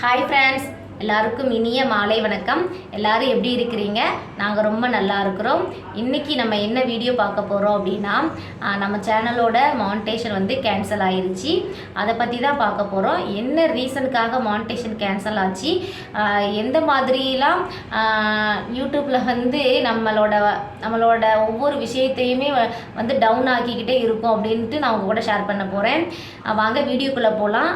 Hi friends எல்லாருக்கும் இனிய மாலை வணக்கம். எல்லாரும் எப்படி இருக்கிறீங்க? நாங்கள் ரொம்ப நல்லா இருக்கிறோம். இன்றைக்கி நம்ம என்ன வீடியோ பார்க்க போகிறோம் அப்படின்னா நம்ம சேனலோட மானிட்டேஷன் வந்து கேன்சல் ஆயிடுச்சு அதை பற்றி தான் பார்க்க போகிறோம் என்ன ரீசனுக்காக மானிட்டேஷன் கேன்சல் ஆச்சு? எந்த மாதிரிலாம் யூடியூப்பில் வந்து நம்மளோட நம்மளோட ஒவ்வொரு விஷயத்தையுமே வந்து டவுன் ஆக்கிக்கிட்டே இருக்கும் அப்படின்ட்டு நான் உங்கள் கூட ஷேர் பண்ண போகிறேன் வாங்க வீடியோக்குள்ளே போகலாம்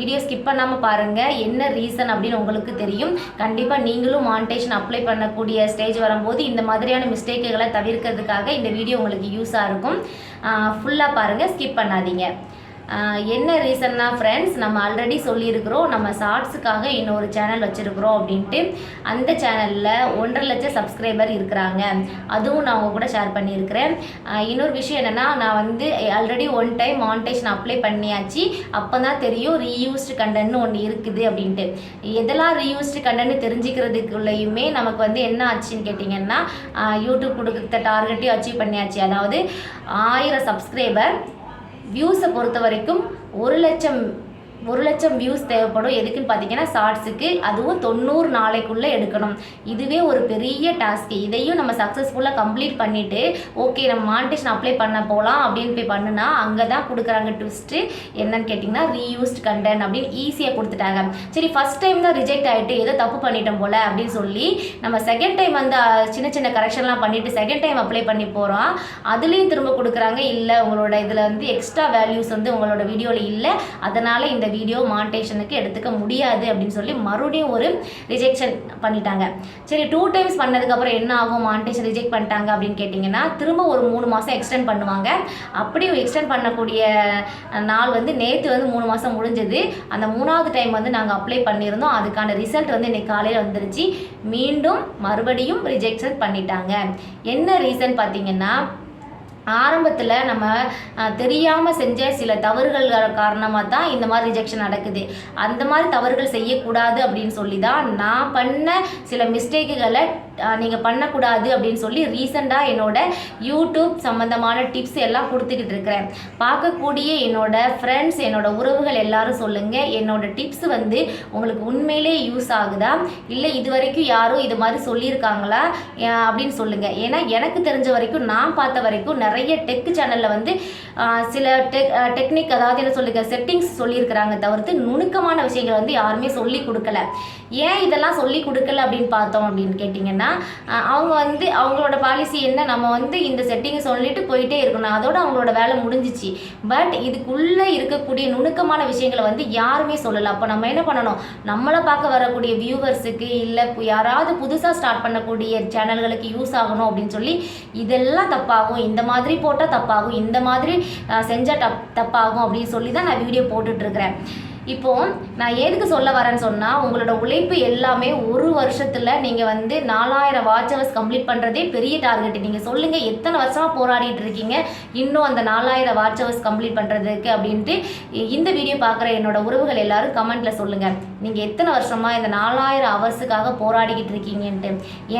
வீடியோ ஸ்கிப் பண்ணாமல் பாருங்கள் என்ன ரீசன் அப்படின்னு உங்களுக்கு தெரியும். கண்டிப்பாக நீங்களும் மானிட்டேஷன் அப்ளை பண்ணக்கூடிய ஸ்டேஜ் வரும்போது இந்த மாதிரியான மிஸ்டேக்குகளை தவிர்க்கிறதுக்காக இந்த வீடியோ உங்களுக்கு யூஸாக இருக்கும். ஃபுல்லாக பாருங்கள் ஸ்கிப் பண்ணாதீங்க. என்ன ரீசன்னா ஃப்ரெண்ட்ஸ் நம்ம ஆல்ரெடி சொல்லியிருக்கிறோம். நம்ம ஷார்ட்ஸுக்காக இன்னொரு சேனல் வச்சுருக்குறோம் அப்படின்ட்டு. அந்த சேனலில் ஒன்றரை லட்சம் சப்ஸ்கிரைபர் இருக்கிறாங்க. அதுவும் நான் உங்கள் கூட ஷேர் பண்ணியிருக்கிறேன். இன்னொரு விஷயம் என்னென்னா நான் வந்து already one time monetization apply பண்ணியாச்சு. அப்போ தான் தெரியும் ரீயூஸ்டு கண்டென்ட்னு ஒன்று இருக்குது அப்படின்ட்டு. எதெல்லாம் ரீயூஸ்டு கண்டென்ட் தெரிஞ்சுக்கிறதுக்குள்ளேயுமே நமக்கு வந்து என்ன ஆச்சுன்னு கேட்டிங்கன்னா யூடியூப் கொடுக்குற டார்கெட்டையும் அச்சீவ் பண்ணியாச்சு. அதாவது ஆயிரம் சப்ஸ்கிரைபர் வியூஸை பொறுத்த வரைக்கும் ஒரு லட்சம் ஒரு லட்சம் வியூஸ் தேவைப்படும். எதுக்குன்னு பார்த்தீங்கன்னா ஷார்ட்ஸுக்கு அதுவும் தொண்ணூறு நாளைக்குள்ளே எடுக்கணும். இதுவே ஒரு பெரிய டாஸ்க்கு இதையும் நம்ம சக்ஸஸ்ஃபுல்லாக கம்ப்ளீட் பண்ணிவிட்டு ஓகே நம்ம மானிட்டேஷன் அப்ளை பண்ண போகலாம் அப்படின்னு போய் பண்ணுனா அங்கே தான் கொடுக்குறாங்க ட்விஸ்ட்டு என்னன்னு கேட்டிங்கன்னா ரீயூஸ்ட் கண்டென்ட் அப்படின்னு ஈஸியாக கொடுத்துட்டாங்க. சரி ஃபஸ்ட் டைம் தான் ரிஜெக்ட் ஆகிட்டு ஏதோ தப்பு பண்ணிட்டோம் போல் அப்படின்னு சொல்லி நம்ம செகண்ட் டைம் வந்து சின்ன சின்ன கரெக்ஷன்லாம் பண்ணிவிட்டு செகண்ட் டைம் அப்ளை பண்ணி போகிறோம் அதுலேயும் திரும்ப கொடுக்குறாங்க. இல்லை உங்களோட இதில் வந்து எக்ஸ்ட்ரா வேல்யூஸ் வந்து உங்களோட வீடியோவில் இல்லை. அதனால் இந்த வீடியோ மான்டேஷனுக்கு எடுத்துக்க முடியாது அப்படின்னு சொல்லி மறுபடியும் ஒரு ரிஜெக்ஷன் பண்ணிட்டாங்க. சரி டூ டைம்ஸ் பண்ணதுக்கப்புறம் என்ன ஆகும்? மான்டேஷன் ரிஜெக்ட் பண்ணிட்டாங்க அப்படின்னு கேட்டிங்கன்னா திரும்ப ஒரு மூணு மாதம் எக்ஸ்டெண்ட் பண்ணுவாங்க. அப்படியும் எக்ஸ்டெண்ட் பண்ணக்கூடிய நாள் வந்து நேற்று வந்து மூணு மாதம் முடிஞ்சது. அந்த மூணாவது டைம் வந்து நாங்கள் அப்ளை பண்ணியிருந்தோம். அதுக்கான ரிசல்ட் வந்து இன்னைக்கு காலையில் வந்துருச்சு. மீண்டும் மறுபடியும் ரிஜெக்ஷன் பண்ணிட்டாங்க. என்ன ரீசன் பார்த்தீங்கன்னா ஆரம்பத்தில் நம்ம தெரியாமல் செஞ்ச சில தவறுகள் காரணமாக தான் இந்த மாதிரி ரிஜெக்ஷன் நடக்குது. அந்த மாதிரி தவறுகள் செய்யக்கூடாது அப்படின்னு சொல்லி தான் நான் பண்ண சில மிஸ்டேக்குகளை நீங்கள் பண்ணக்கூடாது அப்படின்னு சொல்லி ரீசெண்டாக என்னோட யூடியூப் சம்மந்தமான டிப்ஸ் எல்லாம் கொடுத்துக்கிட்டு இருக்கிறேன். பார்க்கக்கூடிய என்னோட ஃப்ரெண்ட்ஸ் என்னோட உறவுகள் எல்லாரும் சொல்லுங்கள் என்னோட டிப்ஸ் வந்து உங்களுக்கு உண்மையிலே யூஸ் ஆகுதா? இல்லை இது வரைக்கும் யாரும் இது மாதிரி சொல்லியிருக்காங்களா? அப்படின்னு சொல்லுங்கள் ஏன்னா எனக்கு தெரிஞ்ச வரைக்கும் நான் பார்த்த வரைக்கும் நிறைய டெக் சேனலில் வந்து சில டெக் டெக்னிக் அதாவது என்ன சொல்லுங்கள் செட்டிங்ஸ் சொல்லியிருக்கிறாங்க தவிர்த்து நுணுக்கமான விஷயங்கள் வந்து யாருமே சொல்லி கொடுக்கல. ஏன் இதெல்லாம் சொல்லி கொடுக்கல அப்படின்னு பார்த்தோம் அப்படின்னு கேட்டிங்கன்னா அவங்க வந்து அவங்களோட பாலிசி என்ன? நம்ம வந்து இந்த செட்டிங்கை சொல்லிட்டு போயிட்டே இருக்கணும். அதோட அவங்களோட வேலை முடிஞ்சிச்சு. பட் இதுக்குள்ளே இருக்கக்கூடிய நுணுக்கமான விஷயங்களை வந்து யாருமே சொல்லலை. அப்போ நம்ம என்ன பண்ணணும்? நம்மளை பார்க்க வரக்கூடிய வியூவர்ஸுக்கு இல்லை யாராவது புதுசாக ஸ்டார்ட் பண்ணக்கூடிய சேனல்களுக்கு யூஸ் ஆகணும் அப்படின்னு சொல்லி இதெல்லாம் தப்பாகும். இந்த மாதிரி போட்டால் தப்பாகும். இந்த மாதிரி செஞ்சால் டப் தப்பாகும் அப்படின்னு சொல்லி தான் நான் வீடியோ போட்டுட்ருக்கிறேன் இப்போ நான் எதுக்கு சொல்ல வரேன்னு சொன்னால் உங்களோட உழைப்பு எல்லாமே ஒரு வருஷத்தில் நீங்கள் வந்து நாலாயிரம் வாட்ச் ஹவர்ஸ் கம்ப்ளீட் பண்ணுறதே பெரிய டார்கெட் நீங்கள் சொல்லுங்கள் எத்தனை வருஷமாக போராடிட்டு இருக்கீங்க? இன்னும் அந்த நாலாயிரம் வாட்ச் ஹவர்ஸ் கம்ப்ளீட் பண்ணுறதுக்கு அப்படின்ட்டு இந்த வீடியோ பார்க்குற என்னோட உறவுகள் எல்லாரும் கமெண்ட்டில் சொல்லுங்கள் நீங்கள் எத்தனை வருஷமாக இந்த நாலாயிரம் ஹவர்ஸுக்காக போராடிக்கிட்டு இருக்கீங்கன்ட்டு?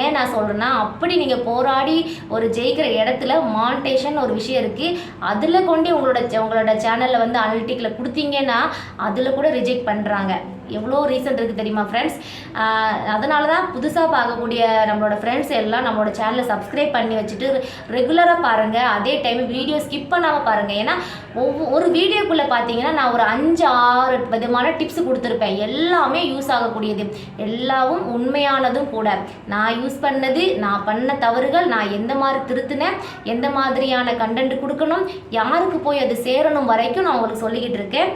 ஏன் நான் சொல்கிறேன்னா அப்படி நீங்கள் போராடி ஒரு ஜெயிக்கிற இடத்துல மானிட்டேஷன் ஒரு விஷயம் இருக்குது அதில் கொண்டு உங்களோட உங்களோட சேனலில் வந்து அனலிட்டிக்கில் கொடுத்தீங்கன்னா அதில் கூட ரிஜெக்ட் பண்ணுறாங்க எவ்வளோ ரீசன் இருக்குது தெரியுமா ஃப்ரெண்ட்ஸ் அதனால தான் புதுசாக பார்க்கக்கூடிய நம்மளோட ஃப்ரெண்ட்ஸ் எல்லாம் நம்மளோட சேனலை சப்ஸ்கிரைப் பண்ணி வச்சுட்டு ரெகுலராக பாருங்கள் அதே டைம் வீடியோ ஸ்கிப் பண்ணாமல் பாருங்கள் ஏன்னா ஒவ்வொரு ஒரு வீடியோக்குள்ளே பார்த்தீங்கன்னா நான் ஒரு அஞ்சு ஆறு விதமான டிப்ஸ் கொடுத்துருப்பேன். எல்லாமே யூஸ் ஆகக்கூடியது. எல்லாவும் உண்மையானதும் கூட. நான் யூஸ் பண்ணது நான் பண்ண தவறுகள் நான் எந்த மாதிரி திருத்தினேன் எந்த மாதிரியான கண்டென்ட் கொடுக்கணும் யாருக்கு போய் அது சேரணும் வரைக்கும் நான் உங்களுக்கு சொல்லிக்கிட்டு இருக்கேன்.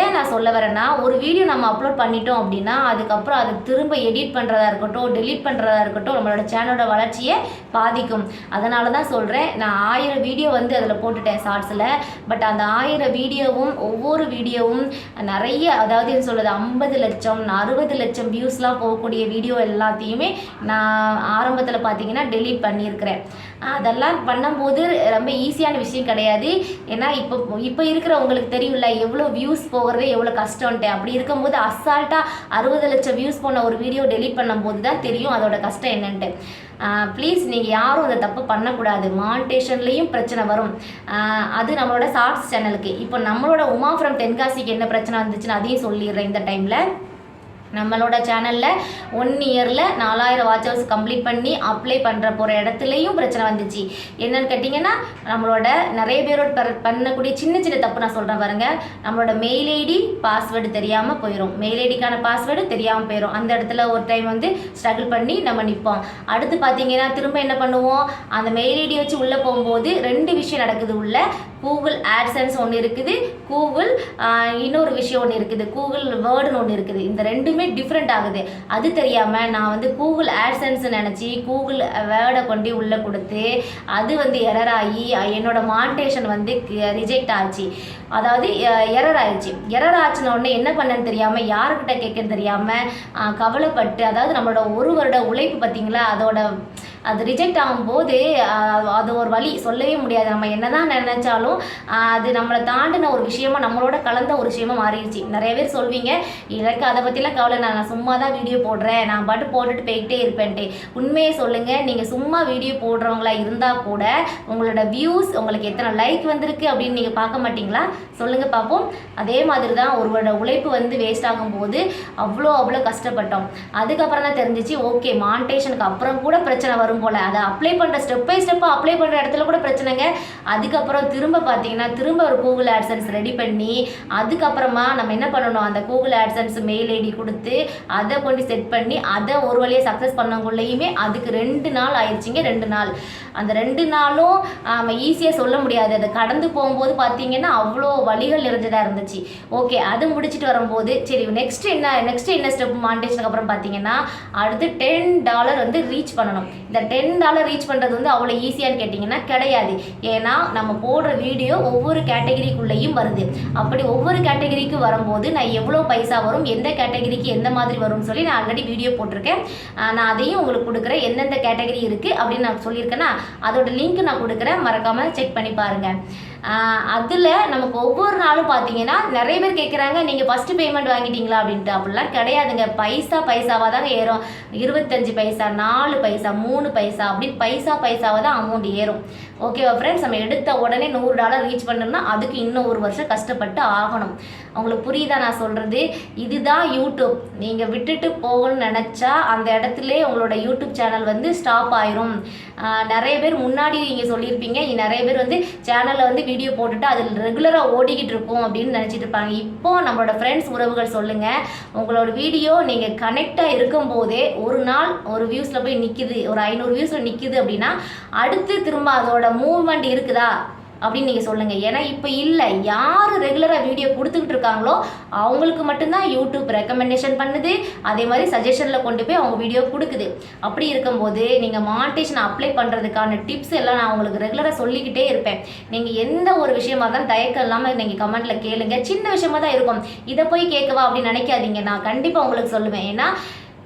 ஏன் நான் சொல்ல வரேன்னா ஒரு வீடியோ நம்ம அப்லோட் பண்ணிட்டோம் அப்படின்னா அதுக்கப்புறம் அது திரும்ப எடிட் பண்ணுறதா இருக்கட்டும் டெலீட் பண்ணுறதா இருக்கட்டும் நம்மளோட சேனலோட வளர்ச்சியை பாதிக்கும். அதனால தான் சொல்கிறேன் நான் ஆயிரம் வீடியோ வந்து அதில் போட்டுட்டேன் ஷார்ட்ஸில் பட் அந்த ஆயிரம் வீடியோவும் ஒவ்வொரு வீடியோவும் நிறைய அதாவது என்ன சொல்கிறது ஐம்பது லட்சம் அறுபது லட்சம் வியூஸ்லாம் போகக்கூடிய வீடியோ எல்லாத்தையுமே நான் ஆரம்பத்தில் பார்த்தீங்கன்னா டெலீட் பண்ணியிருக்கிறேன். அதெல்லாம் பண்ணும்போது ரொம்ப ஈஸியான விஷயம் கிடையாது. ஏன்னா இப்போ இப்போ இருக்கிற உங்களுக்கு தெரியும்ல எவ்வளோ வியூஸ் போகிறது எவ்வளோ கஷ்டம்ட்டு அப்படி இருக்கும்போது அசால்ட்டாக அறுபது லட்சம் வியூஸ் போன ஒரு வீடியோ டெலீட் பண்ணும்போது தான் தெரியும் அதோட கஷ்டம் என்னன்ட்டு. ப்ளீஸ் நீங்கள் யாரும் அந்த தப்பு பண்ணக்கூடாது. மானிட்டேஷன்லேயும் பிரச்சனை வரும். அது நம்மளோட ஷார்ட்ஸ் சேனலுக்கு இப்போ நம்மளோட உமா ஃப்ரம் தென்காசிக்கு என்ன பிரச்சனை வந்துச்சுன்னு அதையும் சொல்லிடுறேன் இந்த டைமில் நம்மளோட சேனலில் ஒன் இயரில் நாலாயிரம் வாட்ச் ஹவர்ஸ் கம்ப்ளீட் பண்ணி அப்ளை பண்ணுற போகிற இடத்துலையும் பிரச்சனை வந்துச்சு. என்னென்னு கேட்டிங்கன்னா நம்மளோட நிறைய பேரோட பண்ணக்கூடிய சின்ன சின்ன தப்பு நான் சொல்கிறேன் பாருங்க. நம்மளோட மெயில் ஐடி பாஸ்வேர்டு தெரியாமல் போயிடும் மெயில் ஐடிக்கான பாஸ்வேர்டு தெரியாமல் போயிடும் அந்த இடத்துல ஒரு டைம் வந்து ஸ்ட்ரகிள் பண்ணி நம்ம நிற்போம் அடுத்து பார்த்தீங்கன்னா திரும்ப என்ன பண்ணுவோம்? அந்த மெயில் ஐடி வச்சு உள்ளே போகும்போது ரெண்டு விஷயம் நடக்குது உள்ள. கூகுள் ஆட்சன்ஸ் ஒன்று இருக்குது. கூகுள் இன்னொரு விஷயம் ஒன்று இருக்குது. கூகுள் வேர்டுன்னு ஒன்று இருக்குது. இந்த ரெண்டுமே டிஃப்ரெண்ட் ஆகுது. அது தெரியாமல் நான் வந்து கூகுள் ஆட்சன்ஸ் நினச்சி கூகுள் வேர்டை கொண்டு உள்ளே கொடுத்து அது வந்து எரர் ஆகி என்னோட மானிட்டேஷன் வந்து ரிஜெக்ட் ஆச்சு. அதாவது எரர் ஆயிடுச்சு. எரர் ஆச்சுன உடனே என்ன பண்ணேன்னு தெரியாமல் யாருக்கிட்ட கேட்கன்னு தெரியாமல் கவலைப்பட்டு அதாவது நம்மளோட ஒரு வருட உழைப்பு பார்த்தீங்களா? அதோட அது ரிஜெக்ட் ஆகும்போது அது ஒரு வழி சொல்லவே முடியாது. நம்ம என்னதான் நினைச்சாலும் அது நம்மளை தாண்டின ஒரு விஷயமா நம்மளோட கலந்த ஒரு விஷயமா மாறிடுச்சு. நிறைய பேர் சொல்வீங்க எனக்கு அதை பற்றிலாம் கவலை நான் சும்மா தான் வீடியோ போடுறேன். நான் பாட்டு போட்டுட்டு போய்கிட்டே இருப்பேன்ட்டு. உண்மையை சொல்லுங்கள் நீங்கள் சும்மா வீடியோ போடுறவங்களா இருந்தால் கூட உங்களோட வியூஸ் உங்களுக்கு எத்தனை லைக் வந்திருக்கு அப்படின்னு நீங்கள் பார்க்க மாட்டீங்களா? சொல்லுங்கள் பார்ப்போம். அதே மாதிரி தான் ஒருவரோட உழைப்பு வந்து வேஸ்ட் ஆகும்போது அவ்வளோ அவ்வளோ கஷ்டப்பட்டோம். அதுக்கப்புறம் தான் தெரிஞ்சிச்சு ஓகே மானிட்டேஷனுக்கு அப்புறம் கூட பிரச்சனை வரும். போல். அதை அப்ளை பண்ணுற ஸ்டெப் பை ஸ்டெப்பாக அப்ளை பண்ணுற இடத்துல கூட பிரச்சனைங்க. அதுக்கப்புறம் திரும்ப பார்த்தீங்கன்னா திரும்ப ஒரு கூகுள் ஆட்சன்ஸ் ரெடி பண்ணி அதுக்கப்புறமா நம்ம என்ன பண்ணணும்? அந்த கூகுள் ஆட்சன்ஸ் மெயில் ஐடி கொடுத்து அதை கொண்டு செட் பண்ணி அதை ஒரு வழியாக சக்ஸஸ் பண்ணக்குள்ளேயுமே அதுக்கு ரெண்டு நாள் ஆயிடுச்சிங்க ரெண்டு நாள். அந்த ரெண்டு நாளும் நம்ம ஈஸியாக சொல்ல முடியாது. அதை கடந்து போகும்போது பார்த்தீங்கன்னா அவ்வளோ வழிகள் நிறைஞ்சதாக இருந்துச்சு. ஓகே அது முடிச்சுட்டு வரும்போது சரி நெக்ஸ்ட் என்ன நெக்ஸ்ட் என்ன ஸ்டெப் மாண்டேஷனுக்கு அப்புறம் பார்த்தீங்கன்னா அடுத்து டென் டாலர் வந்து ரீச் பண்ணணும். இந்த டென் டாலர் ரீச் பண்ணுறது வந்து அவ்வளோ ஈஸியான்னு கேட்டிங்கன்னா கிடையாது. ஏன்னா நம்ம போடுற வீடியோ ஒவ்வொரு கேட்டகரிக்குள்ளேயும் வருது. அப்படி ஒவ்வொரு கேட்டகரிக்கு வரும்போது நான் எவ்வளோ பைசா வரும் எந்த கேட்டகரிக்கு எந்த மாதிரி வரும்னு சொல்லி நான் ஆல்ரெடி வீடியோ போட்டிருக்கேன். நான் அதையும் உங்களுக்கு கொடுக்குறேன். எந்தெந்த கேட்டகரி இருக்குது அப்படின்னு நான் சொல்லியிருக்கேன்னா அதோட லிங்க் நான் கொடுக்குறேன். மறக்காமல் செக் பண்ணி பாருங்கள் அதில் நமக்கு ஒவ்வொரு நாளும் பார்த்தீங்கன்னா நிறைய பேர் கேட்குறாங்க நீங்கள் ஃபஸ்ட்டு பேமெண்ட் வாங்கிட்டீங்களா அப்படின்ட்டு. அப்படிலாம் கிடையாதுங்க. பைசா பைசாவாக தாங்க ஏறும். இருபத்தஞ்சு பைசா நாலு பைசா மூணு பைசா அப்படின்னு பைசா பைசாவாக தான் அமௌண்ட் ஏறும். ஓகேவா ஃப்ரெண்ட்ஸ் நம்ம எடுத்த உடனே நூறு டாலர் ரீச் பண்ணணும்னா அதுக்கு இன்னும் ஒரு வருஷம் கஷ்டப்பட்டு ஆகணும். அவங்களுக்கு புரியுதா நான் சொல்கிறது இதுதான் யூடியூப் நீங்கள் விட்டுட்டு போகணும்னு நினச்சா அந்த இடத்துல உங்களோட யூடியூப் சேனல் வந்து ஸ்டாப் ஆயிரும். நிறைய பேர் முன்னாடி நீங்கள் சொல்லியிருப்பீங்க. நிறைய பேர் வந்து சேனலில் வந்து வீடியோ போட்டுட்டு அதில் ரெகுலராக ஓடிக்கிட்டு இருக்கும் அப்படின்னு நினச்சிட்டு இருப்பாங்க. இப்போ நம்மளோட ஃப்ரெண்ட்ஸ் உறவுகள் சொல்லுங்கள் உங்களோட வீடியோ நீங்கள் கனெக்டாக இருக்கும்போதே ஒரு நாள் ஒரு வியூஸில் போய் நிற்கிது ஒரு ஐநூறு வியூஸில் நிற்கிது அப்படின்னா அடுத்து திரும்ப அதோட மூவ்மெண்ட் இருக்குதா? அப்படின்னு நீங்கள் சொல்லுங்கள் ஏன்னா இப்போ இல்லை. யார் ரெகுலராக வீடியோ கொடுத்துக்கிட்டு இருக்காங்களோ அவங்களுக்கு மட்டும்தான் யூடியூப் ரெக்கமெண்டேஷன் பண்ணுது. அதே மாதிரி சஜஷனில் கொண்டு போய் அவங்க வீடியோ கொடுக்குது. அப்படி இருக்கும்போது நீங்கள் மானிட்டேஷன் அப்ளை பண்ணுறதுக்கான டிப்ஸ் எல்லாம் நான் உங்களுக்கு ரெகுலராக சொல்லிக்கிட்டே இருப்பேன். நீங்கள் எந்த ஒரு விஷயமா தான் தயக்கம் இல்லாமல் நீங்கள் கமெண்ட்டில் கேளுங்க. சின்ன விஷயமா தான் இருக்கும். இதை போய் கேட்கவா அப்படின்னு நினைக்காதீங்க. நான் கண்டிப்பாக உங்களுக்கு சொல்லுவேன். ஏன்னா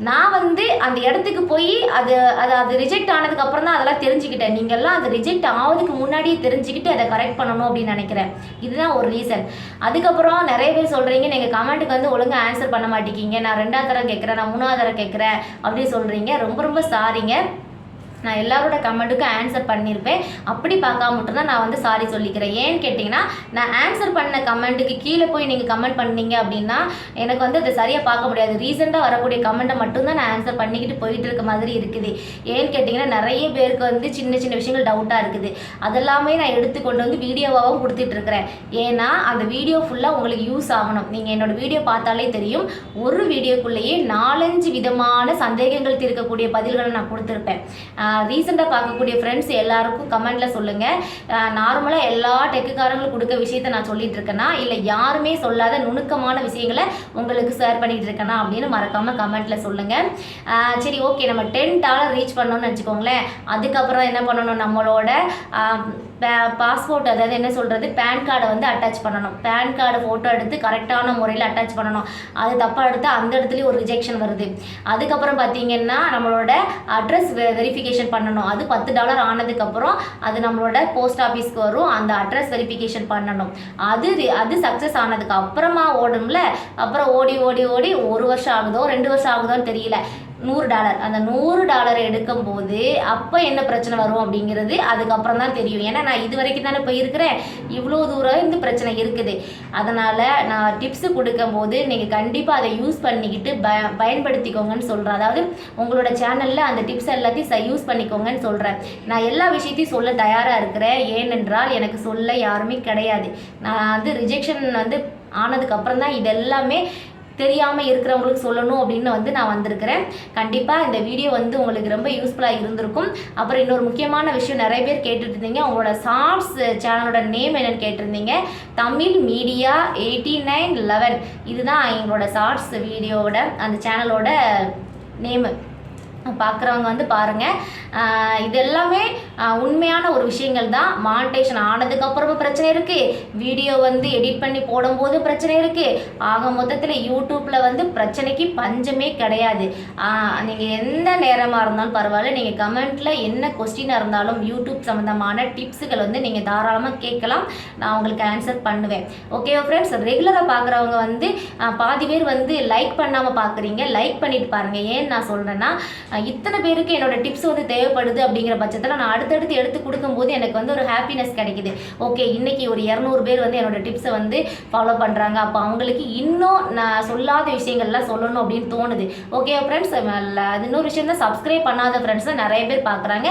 நான் வந்து அந்த இடத்துக்கு போய் அது அது அது ரிஜெக்ட் ஆனதுக்கு அப்புறம் தான் அதெல்லாம் தெரிஞ்சுக்கிட்டேன். நீங்கள்லாம் அது ரிஜெக்ட் ஆகிறதுக்கு முன்னாடியே தெரிஞ்சுக்கிட்டு அதை கரெக்ட் பண்ணணும் அப்படின்னு நினைக்கிறேன். இதுதான் ஒரு ரீசன் அதுக்கப்புறம் நிறைய பேர் சொல்கிறீங்க நீங்கள் கமெண்ட்டுக்கு வந்து ஒழுங்காக ஆன்சர் பண்ண மாட்டேங்கிங்க நான் ரெண்டாவது தடவை கேட்குறேன் நான் மூணாவது தரம் கேட்குறேன் அப்படின்னு சொல்கிறீங்க ரொம்ப ரொம்ப சாரிங்க நான் எல்லாரோட கமெண்ட்டுக்கும் ஆன்சர் பண்ணியிருப்பேன் அப்படி பார்க்காம மட்டும்தான் நான் வந்து சாரி சொல்லிக்கிறேன். ஏன்னு கேட்டிங்கன்னா நான் ஆன்சர் பண்ண கமெண்ட்டுக்கு கீழே போய் நீங்கள் கமெண்ட் பண்ணீங்க அப்படின்னா எனக்கு வந்து அதை சரியாக பார்க்க முடியாது. ரீசெண்டாக வரக்கூடிய கமெண்ட்டை மட்டும்தான் நான் ஆன்சர் பண்ணிக்கிட்டு போயிட்டு இருக்க மாதிரி இருக்குது. ஏன்னு கேட்டிங்கன்னா நிறைய பேருக்கு வந்து சின்ன சின்ன விஷயங்கள் டவுட்டாக இருக்குது. அதெல்லாமே நான் எடுத்து கொண்டு வந்து வீடியோவாகவும் கொடுத்துட்ருக்குறேன் ஏன்னா அந்த வீடியோ ஃபுல்லாக உங்களுக்கு யூஸ் ஆகணும். நீங்கள் என்னோட வீடியோ பார்த்தாலே தெரியும். ஒரு வீடியோக்குள்ளேயே நாலஞ்சு விதமான சந்தேகங்கள் தீர்க்கக்கூடிய பதில்களை நான் கொடுத்துருப்பேன். ரீசெண்டாக பார்க்கக்கூடிய ஃப்ரெண்ட்ஸ் எல்லாருக்கும் கமெண்ட்டில் சொல்லுங்கள் நார்மலாக எல்லா டெக்குக்காரங்களும் கொடுக்க விஷயத்த நான் சொல்லிட்டு இருக்கேனா? இல்லை யாருமே சொல்லாத நுணுக்கமான விஷயங்களை உங்களுக்கு ஷேர் பண்ணிட்டு இருக்கேனா? அப்படின்னு மறக்காமல் கமெண்ட்டில் சொல்லுங்கள் சரி ஓகே நம்ம டென் டாலர் ரீச் பண்ணோன்னு வச்சுக்கோங்களேன். அதுக்கப்புறம் என்ன பண்ணணும் நம்மளோட பாஸ்போர்ட் அதாவது என்ன சொல்கிறது பேன் கார்டை வந்து அட்டாச் பண்ணணும். பேன் கார்டு ஃபோட்டோ எடுத்து கரெக்டான முறையில் அட்டாச் பண்ணணும். அது தப்பாக எடுத்து அந்த இடத்துலையும் ஒரு ரிஜெக்ஷன் வருது. அதுக்கப்புறம் பார்த்தீங்கன்னா நம்மளோட அட்ரஸ் வெரிஃபிகேஷன் பண்ணணும். அது பத்து டாலர் ஆனதுக்கப்புறம் அது நம்மளோட போஸ்ட் ஆஃபீஸ்க்கு வரும். அந்த அட்ரஸ் வெரிஃபிகேஷன் பண்ணணும். அது அது சக்ஸஸ் ஆனதுக்கு அப்புறமா ஓடும்ல? அப்புறம் ஓடி ஓடி ஓடி ஒரு வருஷம் ஆகுதோ ரெண்டு வருஷம் ஆகுதோன்னு தெரியல. நூறு டாலர். அந்த நூறு டாலரை எடுக்கும்போது அப்போ என்ன பிரச்சனை வரும் அப்படிங்கிறது அதுக்கப்புறம் தான் தெரியும். ஏன்னா நான் இது வரைக்கும் தானே போயிருக்கிறேன். இருக்கிறேன் இவ்வளோ தூரம் இந்த பிரச்சனை இருக்குது. அதனால் நான் டிப்ஸு கொடுக்கும்போது நீங்கள் கண்டிப்பாக அதை யூஸ் பண்ணிக்கிட்டு ப பயன்படுத்திக்கோங்கன்னு சொல்கிறேன் அதாவது உங்களோட சேனலில் அந்த டிப்ஸ் எல்லாத்தையும் ச யூஸ் பண்ணிக்கோங்கன்னு சொல்கிறேன் நான் எல்லா விஷயத்தையும் சொல்ல தயாராக இருக்கிறேன். ஏனென்றால் எனக்கு சொல்ல யாருமே கிடையாது. நான் வந்து ரிஜெக்ஷன் வந்து ஆனதுக்கப்புறம் தான் இதெல்லாமே தெரியாமல் இருக்கிறவங்களுக்கு சொல்லணும் அப்படின்னு வந்து நான் வந்திருக்கிறேன். கண்டிப்பாக இந்த வீடியோ வந்து உங்களுக்கு ரொம்ப யூஸ்ஃபுல்லாக இருந்திருக்கும். அப்புறம் இன்னொரு முக்கியமான விஷயம் நிறைய பேர் கேட்டுட்டு இருந்தீங்க. உங்களோட ஷார்ட்ஸ் சேனலோட நேம் என்னன்னு கேட்டிருந்தீங்க. Tamil media eighty nine eleven இதுதான் எங்களோட ஷார்ட்ஸ் வீடியோவோட அந்த சேனலோட நேமு பார்க்குறவங்க வந்து பாருங்கள் இது எல்லாமே உண்மையான ஒரு விஷயங்கள் தான். மானிட்டேஷன் ஆனதுக்கப்புறமும் பிரச்சனை இருக்குது வீடியோ வந்து எடிட் பண்ணி போடும்போது பிரச்சனை இருக்குது ஆக மொத்தத்தில் யூடியூப்பில் வந்து பிரச்சனைக்கு பஞ்சமே கிடையாது. நீங்கள் எந்த நேரமாக இருந்தாலும் பரவாயில்ல. நீங்கள் கமெண்ட்டில் என்ன கொஸ்டினாக இருந்தாலும் யூடியூப் சம்மந்தமான டிப்ஸுகள் வந்து நீங்கள் தாராளமாக கேட்கலாம். நான் உங்களுக்கு ஆன்சர் பண்ணுவேன். ஓகே ஃப்ரெண்ட்ஸ் ரெகுலராக பார்க்குறவங்க வந்து பாதி பேர் வந்து லைக் பண்ணாமல் பார்க்குறீங்க. லைக் பண்ணிட்டு பாருங்கள் ஏன் நான் சொல்கிறேன்னா இத்தனை பேருக்கு என்னோட டிப்ஸ் வந்து தேவைப்படுது அப்படிங்கிற பட்சத்தில் நான் அடுத்தடுத்து எடுத்து கொடுக்கும்போது எனக்கு வந்து ஒரு ஹாப்பினஸ் கிடைக்குது. ஓகே இன்னைக்கு ஒரு இரநூறு பேர் வந்து என்னோட டிப்ஸை வந்து ஃபாலோ பண்ணுறாங்க அப்போ அவங்களுக்கு இன்னும் நான் சொல்லாத விஷயங்கள்லாம் சொல்லணும் அப்படின்னு தோணுது. ஓகே ஃப்ரெண்ட்ஸ் அது இன்னொரு விஷயம் தான் சப்ஸ்கிரைப் பண்ணாத ஃப்ரெண்ட்ஸ் தான் நிறைய பேர் பார்க்குறாங்க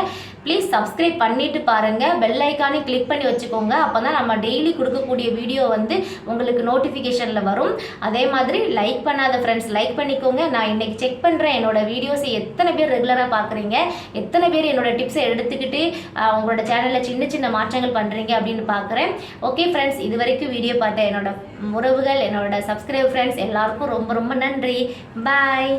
ப்ளீஸ் சப்ஸ்கிரைப் பண்ணிட்டு பாருங்கள் பெல் ஐக்கானே கிளிக் பண்ணி வச்சுக்கோங்க. அப்போ தான் நம்ம டெய்லி கொடுக்கக்கூடிய வீடியோ வந்து உங்களுக்கு நோட்டிஃபிகேஷனில் வரும். அதே மாதிரி லைக் பண்ணாத ஃப்ரெண்ட்ஸ் லைக் பண்ணிக்கோங்க. நான் இன்றைக்கி செக் பண்ணுறேன் என்னோட வீடியோஸை எத்தனை பேர் ரெகுலராக பார்க்குறீங்க? எத்தனை பேர் என்னோட டிப்ஸை எடுத்துக்கிட்டு உங்களோட சேனலில் சின்ன சின்ன மாற்றங்கள் பண்ணுறீங்க அப்படின்னு பார்க்குறேன். ஓகே ஃப்ரெண்ட்ஸ் இது வரைக்கும் வீடியோ பார்த்த என்னோட உறவுகள் என்னோட சப்ஸ்கிரைப் ஃப்ரெண்ட்ஸ் எல்லாருக்கும் ரொம்ப ரொம்ப நன்றி. பாய்